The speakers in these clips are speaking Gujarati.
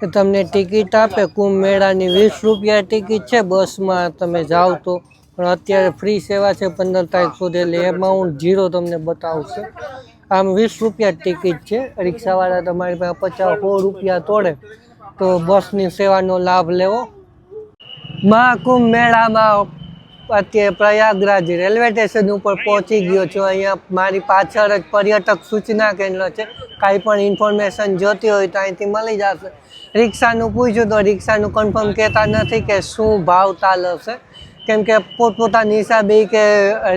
કે તમને ટિકિટ આપે, કુંભ મેળાની વીસ રૂપિયા ટિકિટ છે, બસમાં તમે જાઓ તો. પણ અત્યારે ફ્રી સેવા છે, પંદર તારીખ સુધી, એટલે એમાઉન્ટ ઝીરો તમને બતાવશે. આમ વીસ રૂપિયા ટિકિટ છે, રિક્ષાવાળા તમારી પાસે પચાસ સો રૂપિયા તોડે. તો બસની સેવાનો લાભ લેવો. મહાકુંભ મેળામાં અત્યારે પ્રયાગરાજ રેલવે સ્ટેશન ઉપર પહોંચી ગયો છું. અહીંયા મારી પાછળ જ પર્યટક સૂચના કેન્દ્ર છે. કાંઈ પણ ઇન્ફોર્મેશન જોતી હોય તો અહીંથી મળી જશે. રિક્ષાનું પૂછ્યું તો રિક્ષાનું કન્ફર્મ કહેતા નથી કે શું ભાવ તાલ હશે કેમ કે પોતપોતાની હિસાબે કે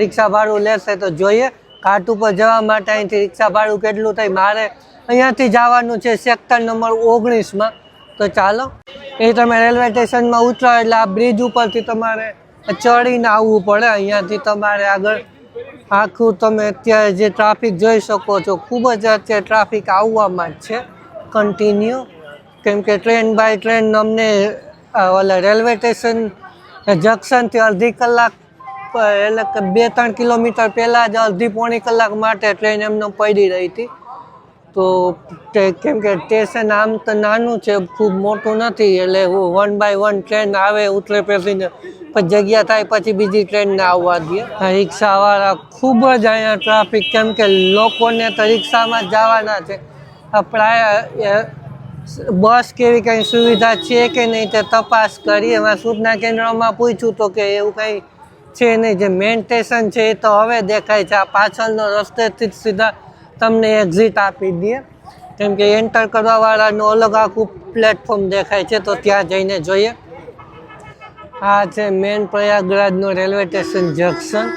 રિક્ષા ભાડું લેશે તો જોઈએ. ઘાટ ઉપર જવા માટે અહીંથી રિક્ષા ભાડું કેટલું થાય? મારે અહીંયાથી જવાનું છે સેક્ટર નંબર ઓગણીસમાં. તો ચાલો, એ તમે રેલવે સ્ટેશનમાં ઉતરો એટલે આ બ્રિજ ઉપરથી તમારે ચડીને આવવું પડે અહીંયાથી તમારે આગળ આખું તમે અત્યારે જે ટ્રાફિક જોઈ શકો છો, ખૂબ જ અત્યારે ટ્રાફિક આવવામાં જ છે કન્ટિન્યુ કેમ કે ટ્રેન બાય ટ્રેન અમને ઓલા રેલવે સ્ટેશન જંકશનથી અડધી કલાક એટલે કે બે ત્રણ કિલોમીટર પહેલાં જ અડધી પોણી કલાક માટે ટ્રેન એમને પડી રહી હતી. તો કેમ કે સ્ટેશન આમ તો નાનું છે, ખૂબ મોટું નથી, એટલે વન બાય વન ટ્રેન આવે, ઉતરે પેસીને, પછી જગ્યા થાય, પછી બીજી ટ્રેનને આવવા દે રિક્ષાવાળા ખૂબ જ અહીંયા ટ્રાફિક કેમ કે લોકોને તો રિક્ષામાં જવાના છે. પ્રાય બસ કેવી કંઈ સુવિધા છે કે નહીં તે તપાસ કરી. એમાં સૂચના કેન્દ્રમાં પૂછ્યું તો કે એવું કંઈ છે નહીં. જે મેન સ્ટેશન છે એ તો હવે દેખાય છે. આ પાછળનો રસ્તેથી જ સીધા તમને એક્ઝિટ આપી દે કેમ કે એન્ટર કરવાવાળાનું અલગ આખું પ્લેટફોર્મ દેખાય છે, તો ત્યાં જઈને જોઈએ. આ છે મેન પ્રયાગરાજનું રેલવે સ્ટેશન જંકશન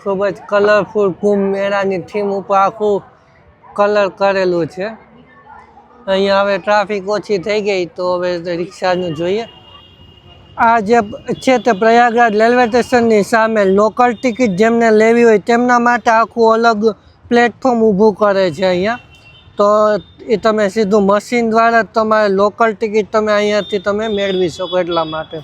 ખૂબ જ કલરફુલ કુંભ મેળાની થીમ ઉપર આખું કલર કરેલું છે. અહીંયા હવે ટ્રાફિક ઓછી થઈ ગઈ, તો હવે રિક્ષાનું જોઈએ. આ જે છે તે પ્રયાગરાજ રેલવે સ્ટેશનની સામે લોકલ ટિકિટ જેમને લેવી હોય, તેમના માટે આખું અલગ પ્લેટફોર્મ ઊભું કરે છે અહીંયા. તો એ તમે સીધું મશીન દ્વારા તમારે લોકલ ટિકિટ તમે અહીંયાથી તમે મેળવી શકો એટલા માટે.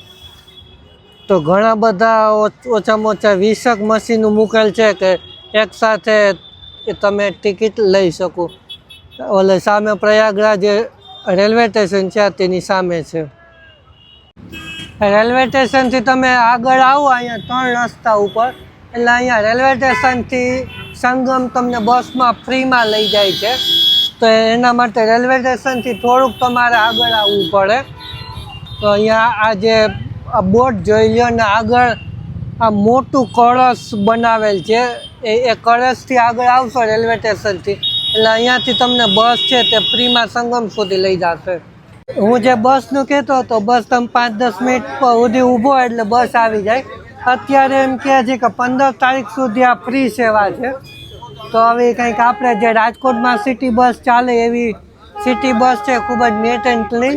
તો ઘણા બધા ઓછ- ઓછામાં ઓછા વીસક મશીનો મૂકેલ છે કે એકસાથે એ તમે ટિકિટ લઈ શકો. ઓલે સામે પ્રયાગરાજ રેલવે સ્ટેશન છે તેની સામે છે. રેલવે સ્ટેશનથી તમે આગળ આવો, અહીંયા ત્રણ રસ્તા ઉપર. એટલે અહીંયા રેલવે સ્ટેશનથી સંગમ તમને બસમાં ફ્રીમાં લઈ જાય છે. તો એના માટે રેલવે સ્ટેશનથી થોડુંક તમારે આગળ આવવું પડે. તો અહીંયા આ જે બોટ જોઈ લ્યો ને આગળ આ મોટું કળશ બનાવેલ છે. એ એ કળશથી આગળ આવશો રેલવે સ્ટેશનથી. એટલે અહીંયાથી તમને બસ છે તે ફ્રીમાં સંગમ સુધી લઈ જશે. હું જે બસનું કહેતો હતો, બસ તમે પાંચ દસ મિનિટ સુધી ઊભો એટલે બસ આવી જાય. અત્યારે એમ કહે છે કે પંદર તારીખ સુધી આ ફ્રી સેવા છે. તો હવે કંઈક આપણે જે રાજકોટમાં સિટી બસ ચાલે એવી સિટી બસ છે, ખૂબ જ નેટ એન્ડ ક્લીન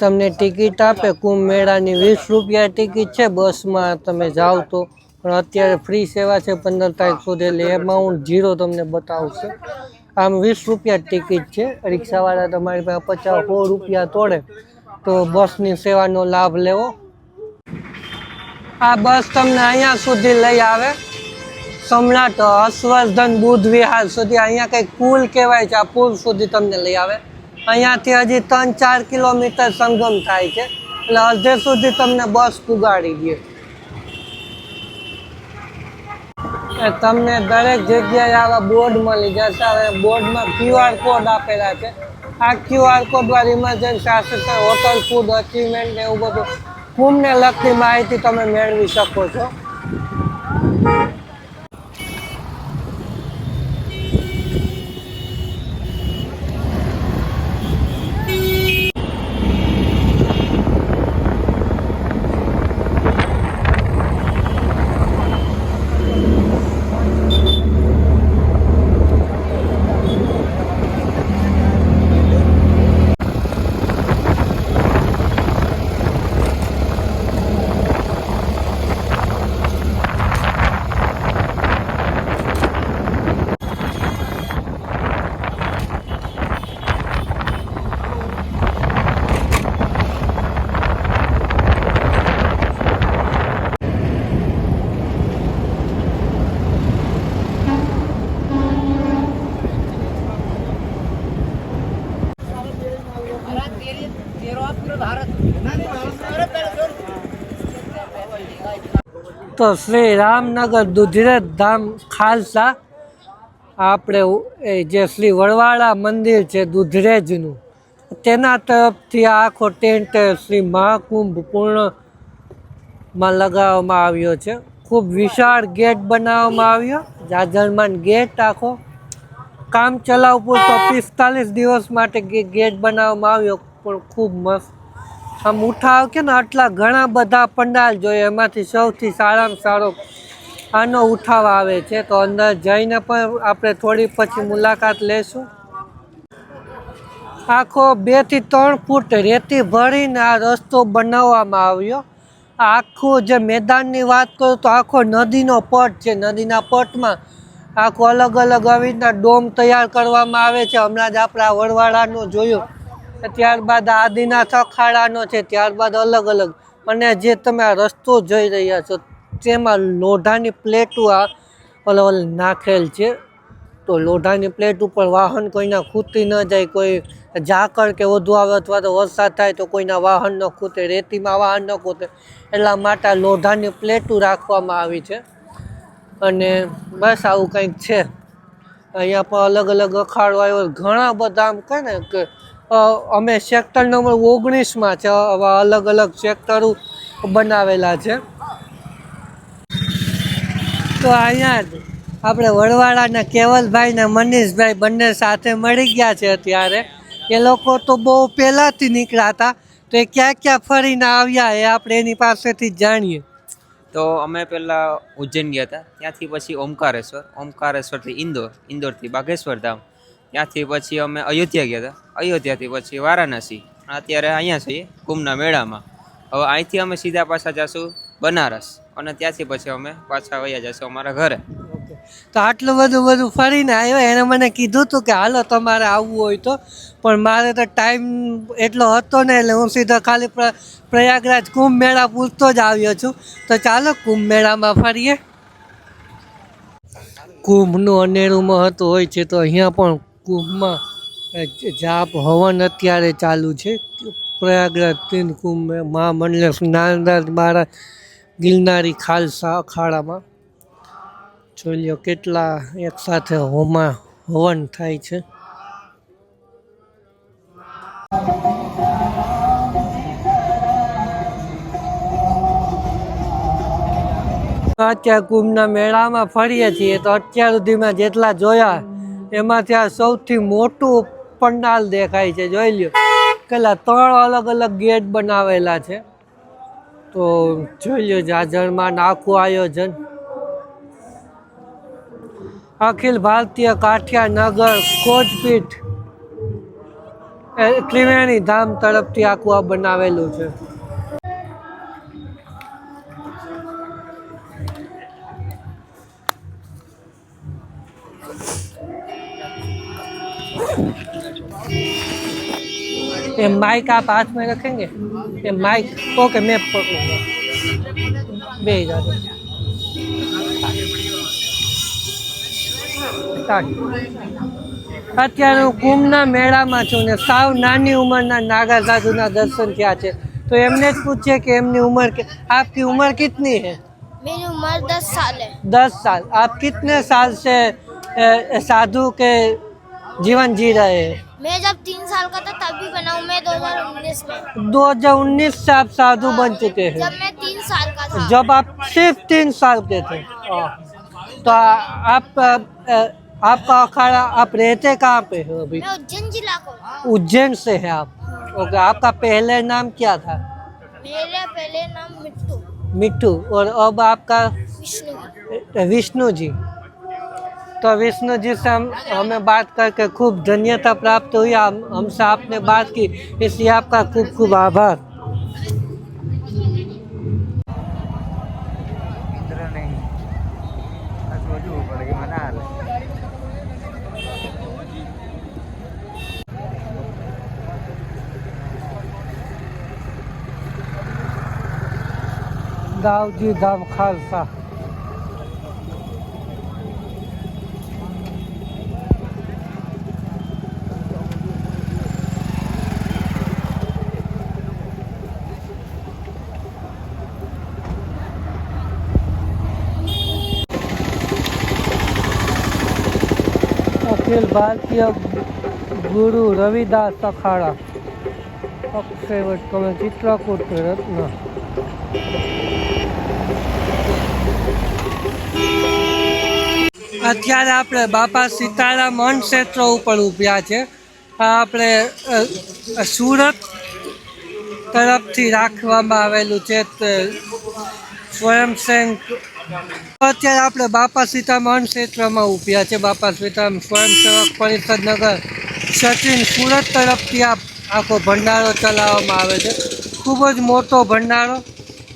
તમને ટિકિટ આપે, કુંભ મેળાની વીસ રૂપિયા ટિકિટ છે, બસમાં તમે જાઓ તો. પણ અત્યારે ફ્રી સેવા છે, પંદર તારીખ સુધી, એટલે એમાઉન્ટ ઝીરો તમને બતાવશે. આમ વીસ રૂપિયા ટિકિટ છે, રિક્ષાવાળા તમારી પાસે પચાસ, સો રૂપિયા તોડે. તો બસની સેવાનો લાભ લેવો. આ બસ તમને અહીંયા સુધી લઈ આવે. સોમનાથ હર્ષવર્ધન બુદ્ધ વિહાર સુધી. અહીંયા કંઈક પુલ કહેવાય છે, આ પુલ સુધી તમને લઈ આવે. અહીંયાથી હજી ત્રણ ચાર કિલોમીટર સંગમ થાય છે. એટલે અડધે સુધી તમને બસ પુગાડી દે. તમને દરેક જગ્યાએ આવા બોર્ડ મળી જશે. હવે બોર્ડમાં ક્યુઆર કોડ આપેલા છે. આ ક્યુઆર કોડ વાળી emergency assistant hotel food achievement એવું બધું કુંભને લગતી માહિતી તમે મેળવી શકો છો. તો શ્રી રામનગર દુધરેજ ધામ ખાલસા. આપણે એ જે શ્રી વડવાળા મંદિર છે દુધરેજનું, તેના તરફથી આખો ટેન્ટ શ્રી મહાકુંભ પૂર્ણમાં લગાવવામાં આવ્યો છે. ખૂબ વિશાળ ગેટ બનાવવામાં આવ્યો, જાજરમાન ગેટ આખો. કામ ચલાવ પૂરતો પિસ્તાલીસ દિવસ માટે ગેટ બનાવવામાં આવ્યો, પણ ખૂબ મસ્ત આમ ઉઠાવ કે ને આટલા ઘણા બધા પંડાલ જોઈએ. એમાંથી સૌથી સારામાં સારો આનો ઉઠાવ આવે છે. તો અંદર જઈને પણ આપણે થોડી પછી મુલાકાત લેશું. આખો બેથી ત્રણ ફૂટ રેતી ભરીને આ રસ્તો બનાવવામાં આવ્યો. આખું જે મેદાનની વાત કરું તો આખો નદીનો પટ છે. નદીના પટમાં આખો અલગ અલગ આવી રીતના ડોમ તૈયાર કરવામાં આવે છે. હમણાં જ આપણા વડવાળાનો જોયું. ત્યારબાદ આદિનાથ અખાડાનો છે, ત્યારબાદ અલગ અલગ. અને જે તમે આ રસ્તો જોઈ રહ્યા છો, તેમાં લોઢાની પ્લેટો આ અલગ નાખેલ છે. તો લોઢાની પ્લેટ ઉપર વાહન કોઈના ખૂતી ન જાય, કોઈ ઝાકળ કે વધુ આવે અથવા તો વરસાદ થાય તો કોઈના વાહન ન ખૂટે, રેતીમાં વાહન ન ખૂતે એટલા માટે લોઢાની પ્લેટો રાખવામાં આવી છે. અને બસ આવું કંઈક છે. અહીંયા પણ અલગ અલગ અખાડો આવ્યો. ઘણા બધા આમ કહે ને કે અમે સેક્ટર નંબર ઓગણીસમાં છે આવા અલગ અલગ સેક્ટરો બનાવેલા છે. તો અહીંયા જ આપણે વડવાળાના કેવલભાઈ ને મનીષભાઈ બંને સાથે મળી ગયા છે અત્યારે. એ લોકો તો બહુ પહેલાંથી નીકળ્યા હતા, તો એ ક્યાં ક્યાં ફરીને આવ્યા એ આપણે એની પાસેથી જાણીએ. તો અમે પહેલાં ઉજ્જૈન ગયા હતા, ત્યાંથી પછી ઓમકારેશ્વર, ઓમકારેશ્વરથી ઇન્દોર, ઇન્દોરથી બાગેશ્વર ધામ. ત્યાંથી પછી અમે અયોધ્યા ગયા હતા. અયોધ્યાથી પછી વારાણસી. અત્યારે અહીંયા છીએ કુંભના મેળામાં. હવે અહીંથી અમે સીધા પાછા જઈશું બનારસ અને ત્યાંથી પછી અમે પાછા વયા જઈશું અમારા ઘરે. તો આટલું બધું બધું ફરીને આવ્યો, એને મને કીધું હતું કે હાલો તમારે આવવું હોય તો. પણ મારે તો ટાઈમ એટલો હતો ને એટલે હું સીધો ખાલી પ્ર- પ્રયાગરાજ કુંભ મેળા પૂરતો જ આવ્યો છું. તો ચાલો કુંભ મેળામાં ફરીએ. કુંભનું અનેરું મહત્વ હોય છે તો અહીંયા પણ કુંભમાં જાપ હવન અત્યારે ચાલુ છે. પ્રયાગરાજ તીન કુંભ મહામંડળ નાનરાજ મહારાજ ગિરનારી ખાલસા અખાડામાં. જોઈ કેટલા એકસાથે હોમાં, હવન થાય છે. અત્યારે કુંભના મેળામાં ફરીએ છીએ તો અત્યાર સુધીમાં જેટલા જોયા એમાંથી આ સૌથી મોટું પંડાલ દેખાય છે, જોઈ લ્યો. કેટલા ત્રણ અલગ અલગ ગેટ બનાવેલા છે. તો જોઈ લ્યો જાજરમાં આખું આયોજન. અખિલ ભારતીય કાઠિયા નગર કોચપીઠ ત્રિવેણી ધામ તરફથી આખું આ બનાવેલું છે. ये माइक आप हाथ में रखेंगे ये माइक મેં मैं બે भेजा અત્યારે હું કુંભના મેળામાં છું ને સાવ નાની ઉંમરના નાગા સાધુના દર્શન થયા છે. તો એમને જ પૂછે કે એમની ઉંમર આપકી ઉંમર કિતની હે? मेरी उम्र दस साल है દસ સાલ. આપ કિતને સાલ સે સાધુ કે जीवन जी रहे हैं। मैं जब तीन साल का था तब तभी बना हूँ। मैं 2019 में। 2019 से आप साधु बन चुके हैं। जब मैं तीन साल का था। जब आप सिर्फ़ तीन साल के थे। हाँ। तो आप आपका अखाड़ा आप रहते कहाँ पे हो अभी? मैं उज्जैन जिला को उज्जैन से है आप। ओके आपका पहले नाम क्या था? मेरा पहले नाम मिट्टू। मिट्टू। और अब आपका विष्णु। विष्णु जी। तो विष्णु जी से हम हमें बात करके खूब धन्यता प्राप्त हुई। हम हमसे आपने बात की। इसलिए आपका खूब खूब आभार। दाऊजी धाम खालसा। અખિલ ભારતીય ગુરુ રવિદાસ સખાડા અક્ષયવટ કમે ચિત્રકૂટ રત્ન. અત્યારે આપણે બાપા સીતારામ અન્ન ક્ષેત્ર ઉપર ઉભ્યા છે. આ આપણે સુરત તરફથી રાખવામાં આવેલું છે સ્વયંસેવક અત્યારે આપણે બાપા સીતારામ ક્ષેત્રમાં ઉભ્યા છે. બાપા સીતામ સ્વયંસેવક પરિષદ નગર સચિન સુરત તરફથી આ આખો ભંડારો ચલાવવામાં આવે છે. ખૂબ જ મોટો ભંડારો.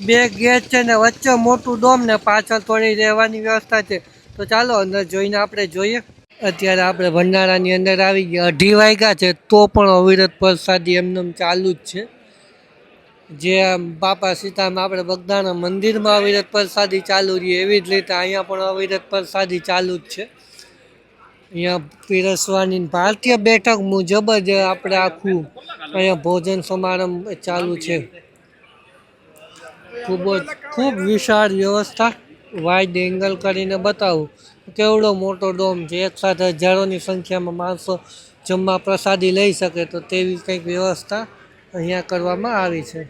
બે ગેટ છે ને વચ્ચે મોટું ડોમ ને પાછળ થોડી રહેવાની વ્યવસ્થા છે. તો ચાલો અંદર જોઈને આપણે જોઈએ. અત્યારે આપણે ભંડારાની અંદર આવી ગયા. અઢી વાગ્યા છે તો પણ અવિરત પ્રસાદી એમને ચાલુ જ છે. જે બાપા સીતારામ આપણે બગદાણા મંદિરમાં અવિરત પ્રસાદી ચાલુ રહી, એવી જ રીતે અહીંયા પણ અવિરત પ્રસાદી ચાલુ જ છે. અહીંયા પીરસવાની ભારતીય બેઠક મુજબ જ આપણે આખું અહીંયા ભોજન સમારંભ ચાલુ છે. ખૂબ જ, ખૂબ વિશાળ વ્યવસ્થા. વાઇડ એંગલ કરીને બતાવું. કેવડો મોટો ડોમ છે. એક સાથે હજારોની સંખ્યામાં માણસો જમવા પ્રસાદી લઈ શકે તો તેવી કંઈક વ્યવસ્થા અહીંયા કરવામાં આવી છે.